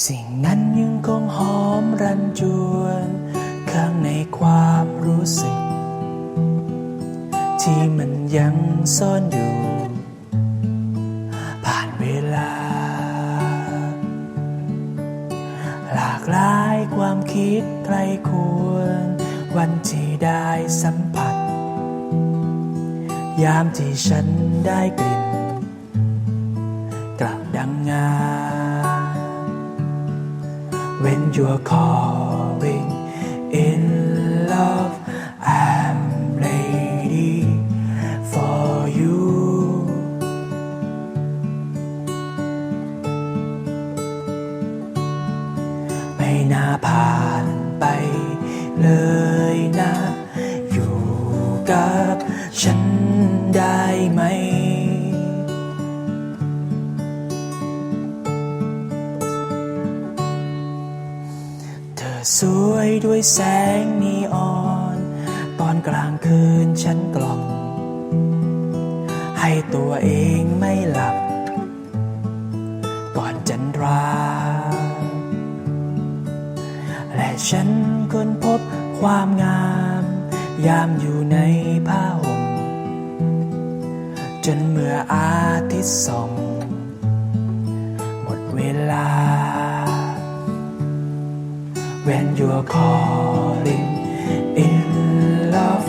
สิ่งนั้นยังคงหอมรันจวน ข้างในความรู้สึก ที่มันยังซ่อนอยู่ ผ่านเวลา หลากหลายความคิดใครควร วันที่ได้สัมผัส ยามที่ฉันได้กลิ่น When you're calling in love I'm ready for you ไม่น่าผ่านไปเลยนะ อยู่กับฉันได้ไหม ธอสวยด้วยแสงนีออน ตอนกลางคืนฉันกล่อมให้ตัวเองไม่หลับ ก่อนจันทรา และฉันค้นพบความงาม ยามอยู่ในผ้าห่มจนเมื่ออาทิตย์ส่อง หมดเวลา When you're calling in love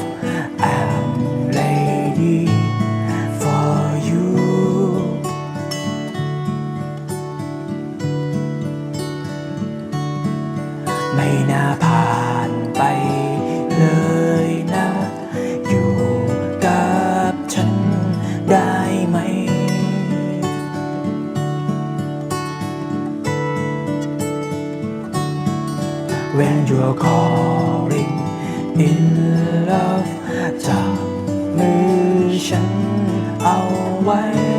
I'm lady for you ไม่น่าผ่านไป When you're calling in love จับมือฉันเอาไว้